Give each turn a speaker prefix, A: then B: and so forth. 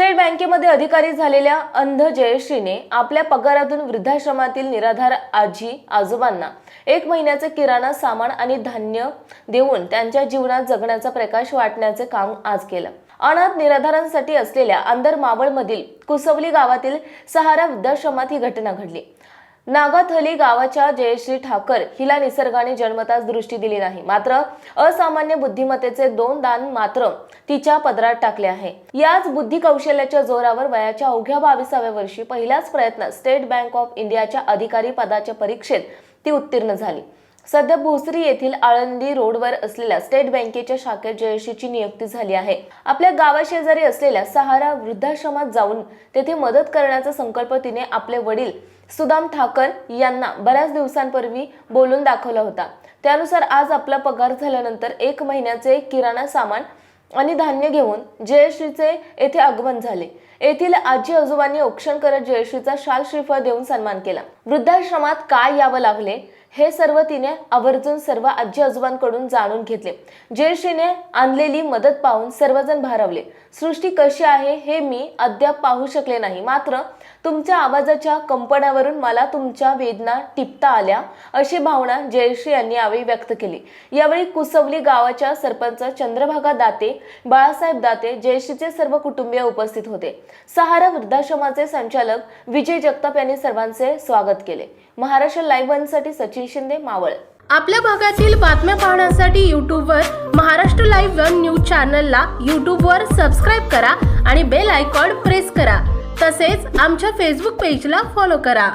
A: State बँकेमध्ये अधिकारी झालेल्या अंध जयश्रीने आपल्या पगारातून वृद्धाश्रमातील निराधार आजी आजोबांना एक महिन्याचे किराणा सामान आणि धान्य देऊन त्यांच्या जीवनात जगण्याचा प्रकाश वाटण्याचे काम आज केलं. अनाथ निराधारांसाठी असलेल्या अंदर मावळमधील कुसवली गावातील सहारा वृद्धाश्रमात ही घटना घडली. नागाथली गावाच्या जयश्री ठाकर हिला निसर्गाने जन्मताच दृष्टी दिली नाही. मात्र असामान्य बुद्धिमत्तेचे दोन दान मात्र तिच्या पदरात टाकले आहे. याच बुद्धी कौशल्याच्या जोरावर वयाच्या अवघ्या बावीसाव्या वर्षी पहिल्याच प्रयत्नात स्टेट बँक ऑफ इंडियाच्या अधिकारी पदाच्या परीक्षेत ती उत्तीर्ण झाली. सध्या भोसरी येथील आळंदी रोडवर असलेल्या स्टेट बँकेच्या शाखेत जयश्रीची नियुक्ती झाली आहे. आपल्या गावाशेजारी असलेल्या सहारा वृद्धाश्रमात जाऊन तेथे मदत करण्याचा संकल्प तिने आपले वडील सुदाम ठाकर यांना बऱ्याच दिवसांपूर्वी बोलून दाखवला होता. त्यानुसार आज आपला पगार झाल्यानंतर एक महिन्याचे किराणा सामान आणि धान्य घेऊन जयश्रीचे येथे आगमन झाले. येथील आजी आजोबांनी औक्षण करत जयश्रीचा शाल श्रीफळ देऊन सन्मान केला. वृद्धाश्रमात काय यावं लागले? हे सर्व तिने आवर्जून सर्व आजी आजोबांकडून जाणून घेतले. जयश्रीने आणलेली मदत पाहून सर्वजण भारावले. सृष्टी कशी आहे हे मी अद्याप पाहू शकले नाही. मात्र तुमच्या आवाजाच्या कंपनावरून मला तुमच्या वेदना टिपता आल्या अशी भावना जयश्री यांनी यावेळी व्यक्त केली. यावेळी कुसवली गावाच्या सरपंच चंद्रभागा दाते बाळासाहेब दाते जयश्रीचे सर्व कुटुंबीय उपस्थित होते. सहारा वृद्धाश्रमाचे संचालक विजय जगताप यांनी सर्वांचे स्वागत केले. महाराष्ट्र लाईव्ह वनसाठी सचिन शिंदे मावळ.
B: आपल्या भागातील बातम्या पाहण्यासाठी यूट्यूबवर महाराष्ट्र लाईव्ह वन न्यूज चॅनलला यूट्यूबवर सबस्क्राईब करा आणि बेल आयकॉन प्रेस करा. तसेच आमच्या फेसबुक पेजला फॉलो करा.